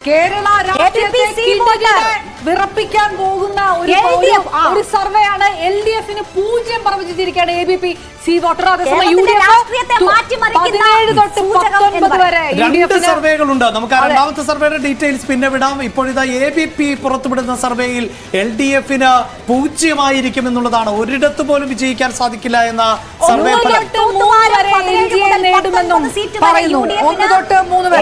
കേരള വിറപ്പിക്കാൻ പോകുന്ന ഒരു ഒരു- സർവേ ആണ് എൽ ഡി എഫിന് പൂജ്യം പ്രവചിച്ചിരിക്കുകയാണ് A B P C voter. പതിനേഴ് തൊട്ട് പത്തൊൻപത്. വരെ രണ്ട് സർവേകളുണ്ട്. നമുക്ക് രണ്ടാമത്തെ സർവേയുടെ ഡീറ്റെയിൽസ് പിന്നെ വിടാം. ഇപ്പോഴിതാ എ ബി പി പുറത്തുവിടുന്ന സർവേയിൽ എൽ ഡി എഫിന് പൂജ്യമായിരിക്കും എന്നുള്ളതാണ് ഒരിടത്ത് പോലും വിജയിക്കാൻ സാധിക്കില്ല എന്ന സർവേ ഫലം. പറയുന്നു. ഒന്ന് തൊട്ട് മൂന്ന് വരെ.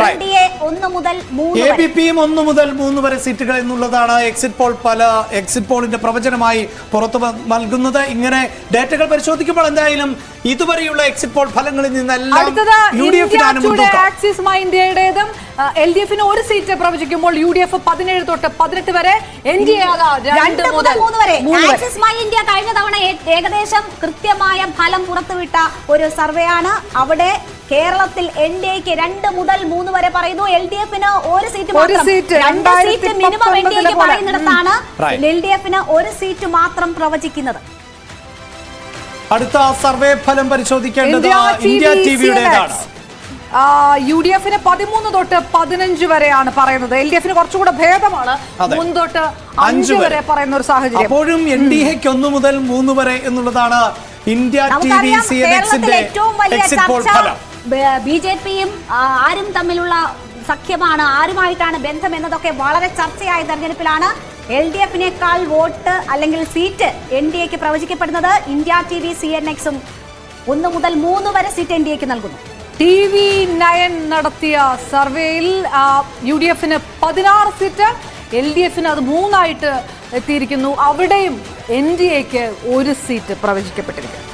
ഒന്ന് മുതൽ മൂന്ന് എ വരെ. ബി പിയും ഒന്ന് മുതൽ മൂന്ന് വരെ സീറ്റുകൾ എന്നുള്ളതാണ് എക്സിറ്റ് പോൾ പല എക്സിറ്റ് പോളിന്റെ പ്രവചനമായി പുറത്തു നൽകുന്നത്. ഇങ്ങനെ ഡേറ്റകൾ പരിശോധിക്കുമ്പോൾ എന്തായാലും ഇതുവരെയുള്ള എക്സിറ്റ് പോൾ ഫലങ്ങളിൽ നിന്നെല്ലാം യു ഡി എഫിനാണ് മുൻതൂക്കം എൽ ഡി എഫിന് ഒരു സീറ്റ് പ്രവചിക്കുമ്പോൾ യു ഡി എഫ് പതിനേഴ് തൊട്ട് പതിനെട്ട് വരെ എൻ ഡി എ രണ്ട് മുതൽ മൂന്ന് വരെ. ആക്സിസ് മൈ ഇന്ത്യ കഴിഞ്ഞ തവണ ഏകദേശം കൃത്യമായ ഫലം പുറത്തുവിട്ട ഒരു സർവേയാണ്. ആണ് അവിടെ കേരളത്തിൽ എൻ ഡി എക്ക് രണ്ട് മുതൽ മൂന്ന് വരെ പറയുന്നു. എൽ ഡി എഫിന് ഒരു സീറ്റ് മാത്രം. രണ്ട് സീറ്റ് മിനിമം എൻ ഡി എക്ക് 2019 പോലെ. പറയുന്നിടത്താണ്. എൽ ഡി എഫിന് ഒരു സീറ്റ് മാത്രം പ്രവചിക്കുന്നത്. അടുത്ത സർവേ ഫലം പരിശോധിക്കേണ്ടത് ഇന്ത്യ ടിവിയുടേതാണ് യു ഡി എഫിന് പതിമൂന്ന് തൊട്ട് പതിനഞ്ച് വരെയാണ് പറയുന്നത്. എൽ ഡി എഫിന് കുറച്ചുകൂടെ ഭേദമാണ്. മുൻതൊട്ട് മൂന്ന് തൊട്ട് അഞ്ച് വരെ. പറയുന്ന ഒരു സാഹചര്യം. അപ്പോഴും എൻ ഡി എക്ക് ഒന്ന് മുതൽ മൂന്ന് വരെ എന്നുള്ളതാണ് India T V C N എക്സിന്റെ ഏറ്റവും വലിയ എക്സിറ്റ് പോൾ ഫലം. ബി ജെ പിയും ആരും തമ്മിലുള്ള സഖ്യമാണ് ആരുമായിട്ടാണ് ബന്ധം എന്നതൊക്കെ വളരെ ചർച്ചയായ തെരഞ്ഞെടുപ്പിലാണ് എൽ ഡി എഫിനേക്കാൾ വോട്ട് അല്ലെങ്കിൽ സീറ്റ് എൻ ഡി എക്ക് പ്രവചിക്കപ്പെടുന്നത്. India T V C N എക്സും ഒന്ന് മുതൽ മൂന്ന് വരെ സീറ്റ് എൻ ഡി എക്ക് നൽകുന്നു. ടി വി നയൻ നടത്തിയ സർവേയിൽ യു ഡി എഫിന് പതിനാറ് സീറ്റ് എൽ ഡി എഫിന് അത് മൂന്നായിട്ട് എത്തിയിരിക്കുന്നു. അവിടെയും എൻ ഡി എക്ക് ഒരു സീറ്റ് പ്രവചിക്കപ്പെട്ടിരിക്കുന്നു.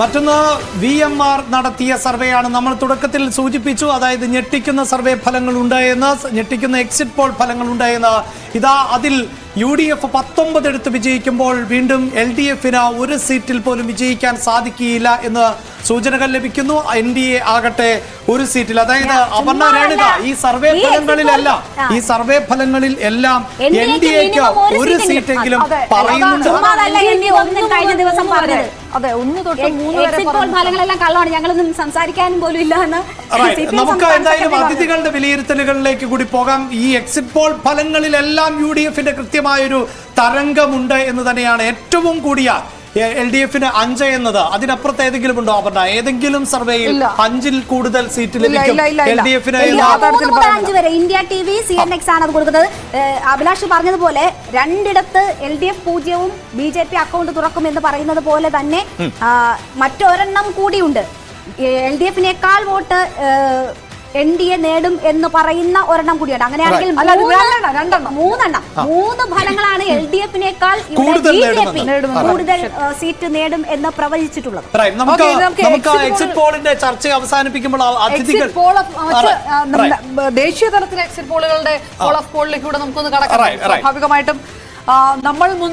മറ്റൊന്ന് വി എം ആർ നടത്തിയ സർവേയാണ്. നമ്മൾ തുടക്കത്തിൽ സൂചിപ്പിച്ചു അതായത് ഞെട്ടിക്കുന്ന സർവേ ഫലങ്ങൾ ഉണ്ടായെന്ന് ഞെട്ടിക്കുന്ന എക്സിറ്റ് പോൾ ഫലങ്ങൾ ഉണ്ടായെന്ന് ഇതാ അതിൽ യു ഡി എഫ് പത്തൊമ്പത് എടുത്ത് വിജയിക്കുമ്പോൾ വീണ്ടും എൽ ഡി എഫിന് ഒരു സീറ്റിൽ പോലും വിജയിക്കാൻ സാധിക്കുകയില്ല എന്ന് സൂചനകൾ ലഭിക്കുന്നു. എൻ ഡി എ ആകട്ടെ ഒരു സീറ്റിൽ. അതായത് അപർണ രേണുക ഈ സർവേ ഫലങ്ങളിലെല്ലാം. ഈ സർവേ ഫലങ്ങളിൽ എല്ലാം NDA എൻ ക്ക് ഡി എക്ക് ഒരു സീറ്റെങ്കിലും. പറയുന്നുണ്ട്. അതെ ഒന്ന് തൊട്ട് മൂന്ന് വരെ ഫലങ്ങളെല്ലാം കള്ളമാണ് ഞങ്ങളൊന്നും സംസാരിക്കാനും പോലും ഇല്ല എന്ന് നമുക്ക് എന്തായാലും അതിഥികളുടെ വിലയിരുത്തലുകളിലേക്ക് കൂടി പോകാം. ഈ എക്സിറ്റ് പോൾ ഫലങ്ങളിലെല്ലാം യു ഡി എഫിന്റെ കൃത്യമായൊരു തരംഗമുണ്ട് എന്ന് തന്നെയാണ് ഏറ്റവും കൂടിയ എൽ ഡി എഫിന് അഞ്ച് എന്നത് അതിനപ്പുറത്ത് ഏതെങ്കിലും ഉണ്ടോ അപർണ? ഏതെങ്കിലും സർവേയിൽ അഞ്ചിൽ കൂടുതൽ സീറ്റ് ലഭിക്കും. എൽ. ഡി എഫിന്. അഞ്ച് വരെ. India T V C N X ആണ് അത് കൊടുക്കുന്നത്. അഭിലാഷ് പറഞ്ഞതുപോലെ രണ്ടിടത്ത് എൽ ഡി എഫ് പൂജ്യവും ബി ജെ പി അക്കൗണ്ട് തുറക്കും എന്ന് പറയുന്നത് പോലെ തന്നെ മറ്റൊരെണ്ണം കൂടിയുണ്ട്. എൽ ഡി എഫിനേക്കാൾ വോട്ട് എൻ ഡി എ നേടും എന്ന് പറയുന്ന ഒരെണ്ണം കൂടിയുണ്ട്. അങ്ങനെയാണെങ്കിൽ. മൂന്നെണ്ണം. മൂന്ന് ഫലങ്ങളാണ് എൽ ഡി എഫിനേക്കാൾ കൂടുതൽ സീറ്റ് നേടും എന്ന് പ്രവചിച്ചിട്ടുള്ളത്. എക്സിറ്റ് പോളിന്റെ ചർച്ച അവസാനിപ്പിക്കുമ്പോൾ. ദേശീയ തലത്തിലെ എക്സിറ്റ് പോളുകളുടെ പോൾ ഓഫ് പോളിലേക്ക് കൂടെ നമുക്കൊന്ന് കടക്കാം. സ്വാഭാവികമായിട്ടും നമ്മൾ മുൻ